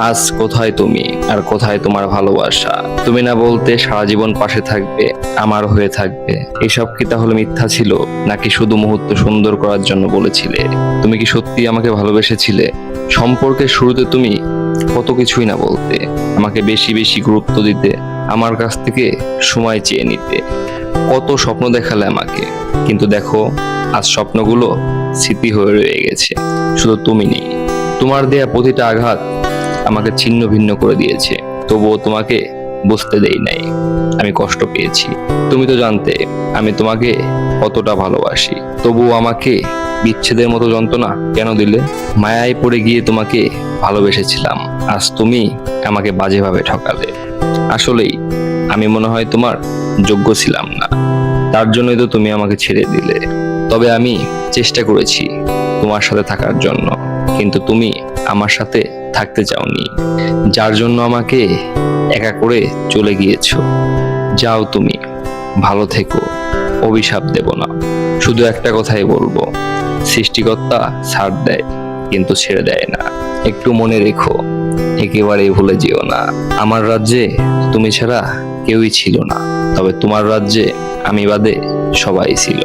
আজ কোথায় তুমি? আর কোথায় তোমার ভালোবাসা? তুমি না বলতে সারা জীবন পাশে থাকবে, আমার হয়ে থাকবে। এসব কি তাহলে মিথ্যা ছিল? নাকি শুধু মুহূর্ত সুন্দর করার জন্য বলেছিলে? তুমি কি সত্যি আমাকে ভালোবেসেছিলে? সম্পর্কের শুরুতে তুমি কত কিছুই না বলতে। আমাকে বেশি বেশি গুরুত্ব দিতে, আমার কাছ থেকে সময় চেয়ে নিতে। কত স্বপ্ন দেখালে আমাকে। কিন্তু দেখো, আজ স্বপ্নগুলো স্মৃতি হয়ে রয়ে গেছে। শুধু তুমি নেই। তোমার দেয়া প্রতিটা আঘাত আমাকে ছিন্ন ভিন্ন করে দিয়েছে। তবুও তোমাকে বুঝতে দেই নাই। আমি কষ্ট পেয়েছি। তুমি তো জানতে, আমি তোমাকে কতটা ভালোবাসি। তবুও আমাকে বিচ্ছেদের মতো যন্ত্রণা কেন দিলে? মায়ায় পড়ে গিয়ে তোমাকে ভালোবেসেছিলাম। আজ তুমি আমাকে বাজেভাবে ঠকালে। আসলেই, আমি মনে হয় তোমার যোগ্য ছিলাম না। তার জন্যই তো তুমি আমাকে ছেড়ে দিলে। তবে আমি চেষ্টা করেছি তোমার সাথে থাকার জন্য। কিন্তু তুমি আমার সাথে থাকতে চাওনি। যার জন্য আমাকে একা করে চলে গিয়েছো। যাও তুমি, ভালো থেকো, অভিশাপ দেব না। শুধু একটা কথাই বলব, সৃষ্টিকর্তা ছাড় দেয়, কিন্তু ছেড়ে দেয় না। একটু মনে রেখো, একেবারেই ভুলে যেও না। আমার রাজ্যে তুমি ছাড়া কেউই ছিল না, তবে তোমার রাজ্যে আমি বাদে সবাই ছিল।